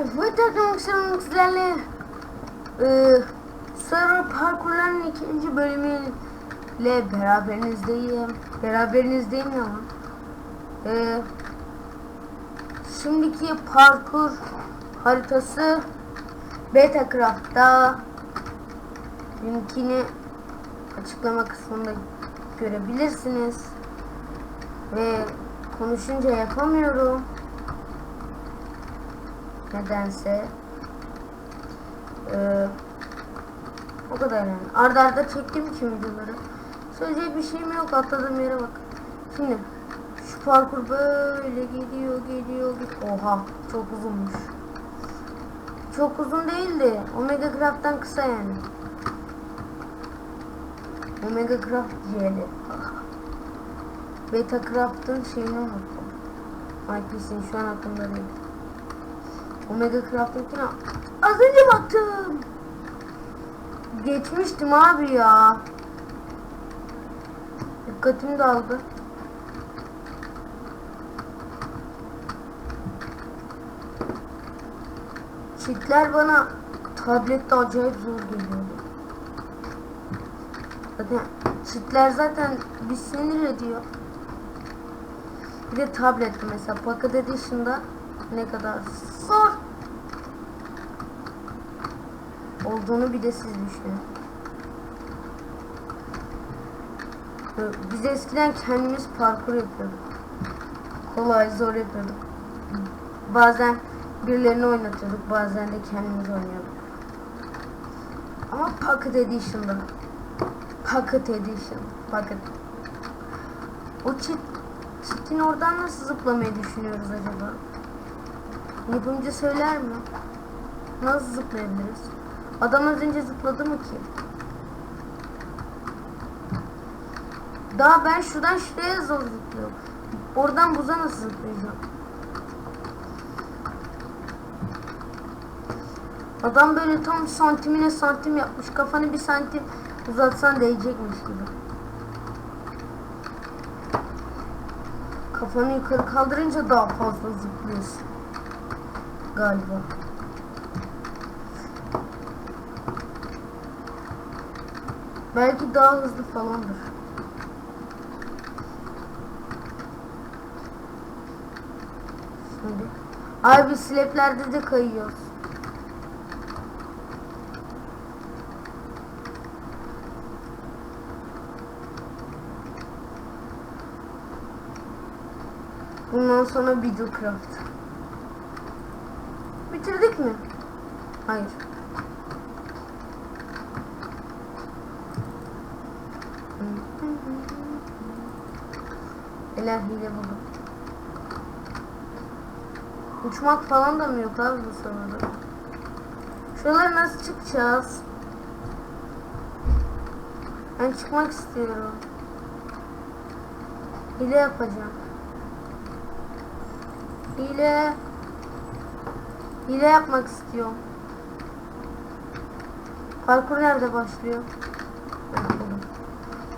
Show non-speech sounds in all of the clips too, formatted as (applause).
Evet arkadaşlar sizlerle e, sarı parkurların ikinci bölümüyle beraberinizdeyim. Beraberinizdeyim ya. E, şimdiki parkur haritası Betacraft'ta linkini açıklama kısmında görebilirsiniz. Ve konuşunca yapamıyorum. Nedense. Ee, o kadar yani. Arda arda çektim ki videoları. Söyleyecek bir şeyim yok. Atladığım yere bak. Şimdi şu parkur böyle gidiyor gidiyor gidiyor. Oha çok uzunmuş. Çok uzun değildi. Omega Craft'tan kısa yani. Omega Craft diyeli. Beta Craft'ın şeyini unuttum. IP'sini şu an aklımda değil. Omega Craft'ınkine az önce baktım. Geçmiştim abi ya. Dikkatim dağıldı. Çitler bana tablette acayip zor geliyordu. Zaten çitler zaten bir sinir ediyor. Bir de tablette mesela Pocket Edition'da ne kadar zor olduğunu bir de siz düşünün. Biz eskiden kendimiz parkur yapıyorduk. Kolay zor yapıyorduk. Bazen birilerini oynatıyorduk, bazen de kendimiz oynuyorduk. Ama Pocket Edition'da. Pocket Edition. Pocket. O çit, çitin oradan nasıl zıplamayı düşünüyoruz acaba? Yapımcı söyler mi? Nasıl zıplayabiliriz? Adam az önce zıpladı mı ki? Daha ben şuradan şuraya zor zıplıyorum. Oradan buza nasıl zıplayacağım? Adam böyle tam santimine santim yapmış. Kafanı bir santim uzatsan değecekmiş gibi. Kafanı yukarı kaldırınca daha fazla zıplıyorsun. Galiba. Belki daha hızlı falandır. Şimdi. Abi sleplerde de kayıyoruz. Bundan sonra Beetlecraft. Bitirdik mi? Hayır. Beyler hile buldum. Uçmak falan da mı yok abi bu sırada? Şuralara nasıl çıkacağız? Ben çıkmak istiyorum. Hile yapacağım. Hile. Hile yapmak istiyorum. Parkur nerede başlıyor?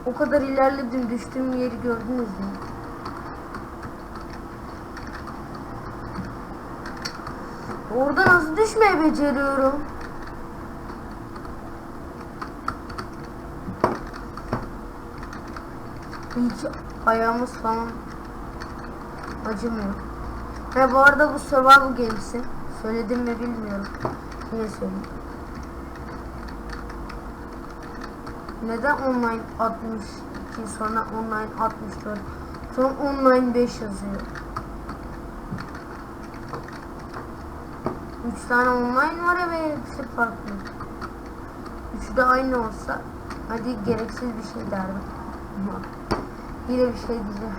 O kadar ilerledim düştüğüm yeri gördünüz mü? Orada nasıl düşmeyi beceriyorum? Hiç ayağımız falan acımıyor. Ve bu arada bu survival games'i söyledim mi bilmiyorum. Yine söyleyeyim. Neden online 62 sonra online 64 sonra online 5 yazıyor? 3 tane online var ve hepsi farklı. Üçü de aynı olsa hadi gereksiz bir şey derdim. Ama yine bir şey diyeceğim.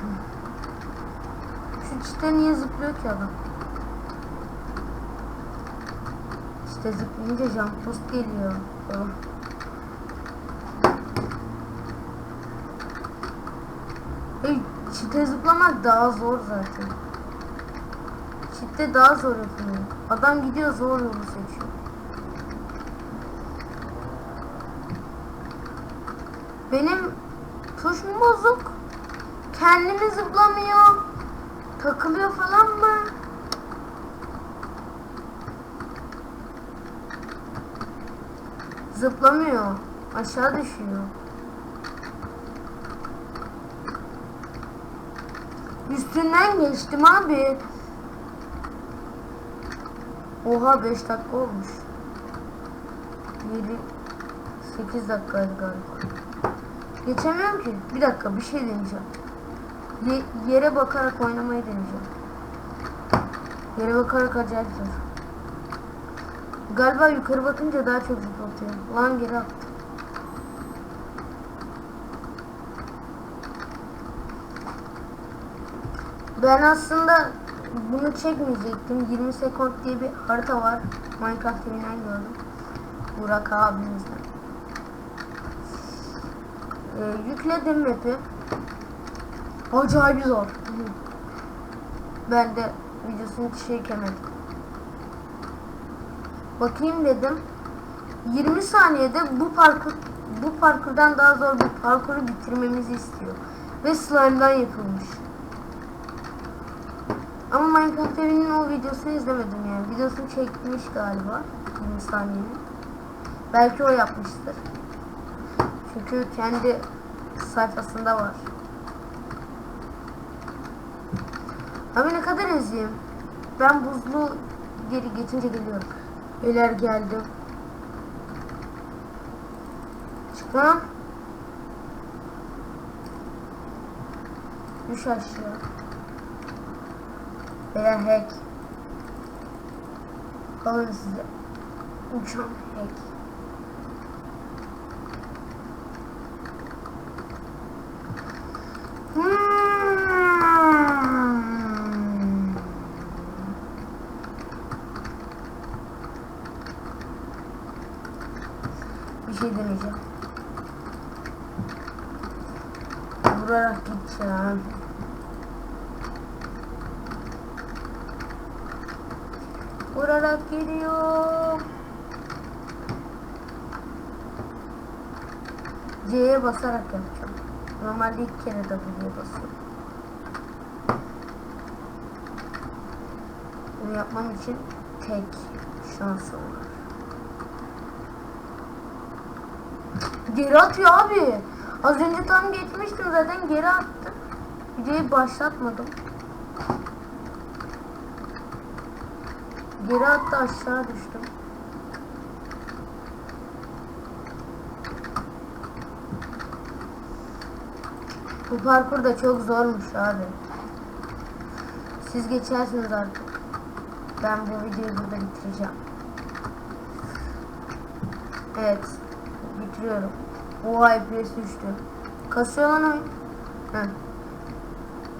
Şu çite niye zıplıyor ki adam? İşte zıplayınca jump boost geliyor. Oh. Hey, çite zıplamak daha zor zaten. Çitte daha zor yapılıyor. Adam gidiyor zor yolu seçiyor. Benim tuş mu bozuk? Kendimi zıplamıyor. Takılıyor falan mı? Zıplamıyor. Aşağı düşüyor. Üstünden geçtim abi. Oha 5 dakika olmuş. 7 8 dakikaydı galiba. Geçemiyorum ki. Bir dakika bir şey deneyeceğim. Ye- yere bakarak oynamayı deneyeceğim. Yere bakarak acayip zor. Galiba yukarı bakınca daha çok zıplatıyor. Lan geri attı. Ben aslında bunu çekmeyecektim. 20 sekund diye bir harita var. Minecraft evinden gördüm. Burak abimizden. Ee, yükledim map'i. Acayip zor. Ben de videosunu çekemedim. Bakayım dedim. 20 saniyede bu parkur bu parkurdan daha zor bir parkuru bitirmemizi istiyor. Ve slime'dan yapılmış. Ama Minecraft evinin o videosunu izlemedim yani. Videosunu çekmiş galiba. 20 saniyenin. Belki o yapmıştır. Çünkü kendi sayfasında var. Abi ne kadar eziyim. Ben buzlu geri geçince geliyorum. Beyler geldim. Çıkma. Düş aşağı. Beyler hack. Kalın size. Uçan hack. Hmm. Bir şey deneyeceğim. Vurarak gideceğim. Vurarak gidiyor. C'ye basarak yapacağım. Normalde ilk kere W'ye basıyorum. Bunu yapmam için tek şansım var. Geri atıyor abi. Az önce tam geçmiştim zaten geri attı. Videoyu başlatmadım. Geri attı aşağı düştüm. Bu parkur da çok zormuş abi. Siz geçersiniz artık. Ben bu videoyu burada bitireceğim. Evet. Bitiriyorum. Oha FPS düştü. Kasıyor lan oyun.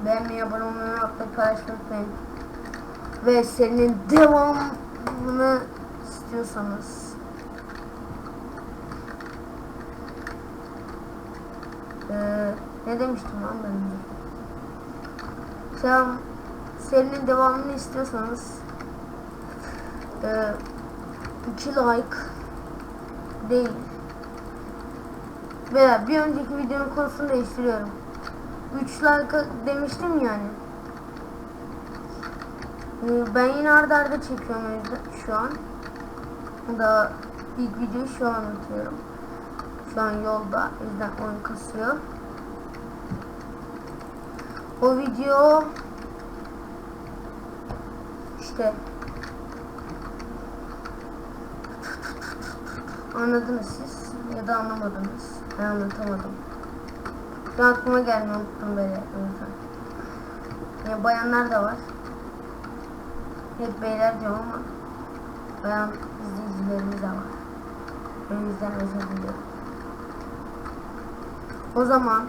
Beğenmeyi, abone olmayı, unutmayın, paylaşmayı unutmayın. Ve serinin devamını istiyorsanız Ee, ne demiştim lan ben de? Sen serinin devamını istiyorsanız ee, iki like değil veya bir önceki videonun konusunu değiştiriyorum. 3 like demiştim yani. Ee, Ben yine arda arda çekiyorum şu an. Da ilk videoyu şu an atıyorum. Şu an yolda. O yüzden oyun kasıyor. O video işte anladınız siz ya da anlamadınız. Ben anlatamadım. An aklıma gelmiyor unuttum böyle. Ya bayanlar da var. Hep beyler diyorum ama bayan izleyicilerimiz de var. O yüzden özür diliyorum. O zaman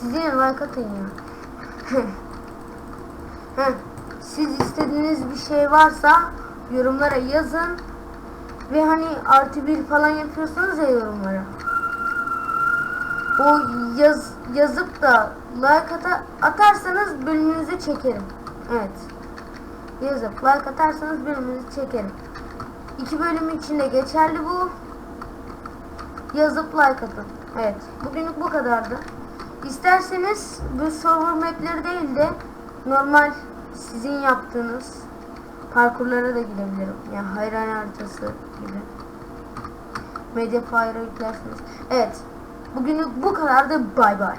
siz like atın ya. (laughs) Siz istediğiniz bir şey varsa yorumlara yazın. Ve hani artı bir falan yapıyorsunuz ya yorumlara. O yaz, yazıp da like ata, atarsanız bölümünüzü çekerim. Evet. Yazıp like atarsanız bölümünüzü çekerim. İki bölüm içinde geçerli bu. Yazıp like atın. Evet. Bugünlük bu kadardı. İsterseniz bu server mapleri değil de normal sizin yaptığınız parkurlara da gidebilirim. Yani hayran haritası gibi. Mediafire'a yüklersiniz. Evet. Bugünlük bu kadardı. Bay bay.